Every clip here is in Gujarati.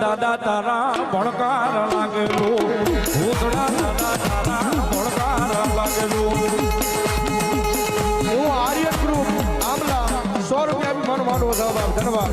દાદા તારા ભણકાર લાગેલો. ભૂતડા દાદા તારા ભણકાર લાગેલો. હું આર્ય ગ્રુપ આમલા સો રૂપિયા બી મન માંડવો ધન્યવાદ.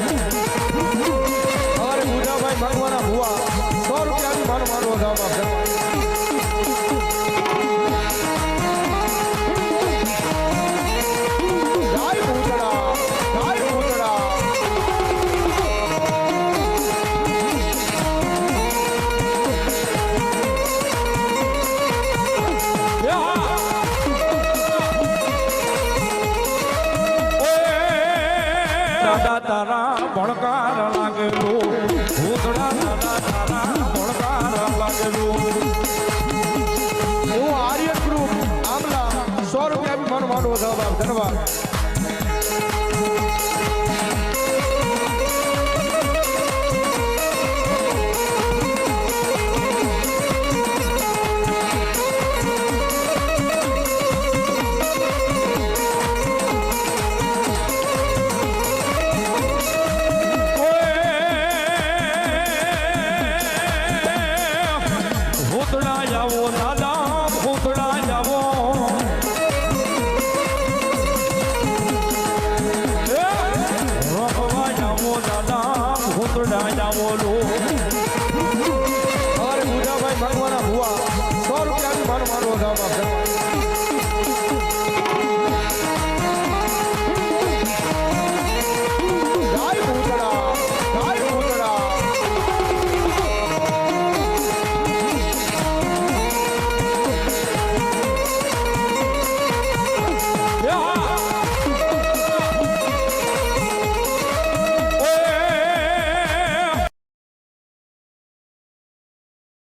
દાદા તારા ભણકાર લાગેલો. ભૂતડા દાદા તારા ભણકાર લાગેલો. હું આર્યન ગ્રુપ આમલા સો રૂપિયા ધન્યવાદ. ભૂતડા જાવો દાદા ભૂતડા જાવો રોકવા જાવો દાદા ભૂતડા જાવો લો. અમારે મુજાભાઈ ભગવાના ભુવા, સો રૂપિયા બી મન માંડવો ધન્યવાદ ધન્યવાદ